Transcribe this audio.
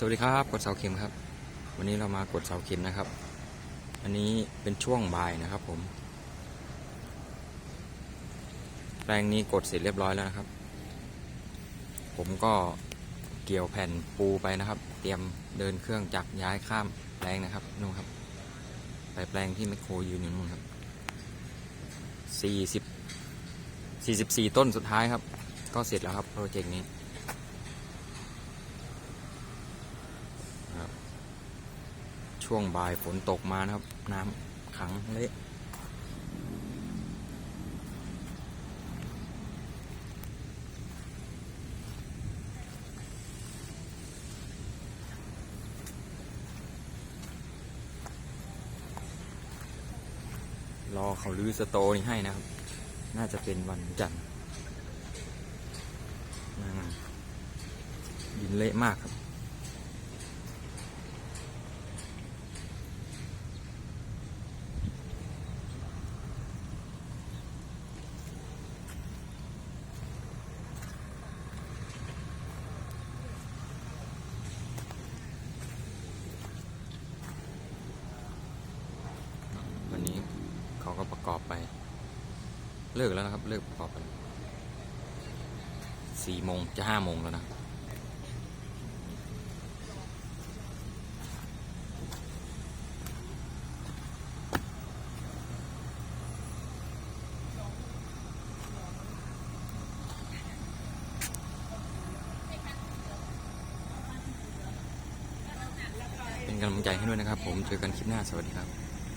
สวัสดีครับกดเสาเข็มครับ วันนี้เรามากดเสาเข็มนะครับ อันนี้เป็นช่วงบ่ายนะครับผม แปลงนี้กดเสร็จเรียบร้อยแล้วนะครับ ผมก็เกี่ยวแผ่นปูไปนะครับ เตรียมเดินเครื่องจักรย้ายข้ามแปลงนะครับนู่นครับ ไปแปลงที่แมคโครยืนอยู่นู่นครับสี่สิบสี่สิบสี่ต้นสุดท้ายครับ ก็เสร็จแล้วครับโปรเจกต์นี้ ช่วงบ่ายฝนตกมานะครับ น้ำขังเละรอเขาลื้อสโตนี่ให้นะครับ น่าจะเป็นวันจันทร์ดินเละมากครับ วันนี้เขาก็ประกอบ ไป เลิกแล้วนะครับ เลิกประกอบไปสี่โมงจะห้าโมงแล้วนะเป็นกำลังใจให้ด้วยนะครับ ผมเจอกันคลิปหน้าสวัสดีครับ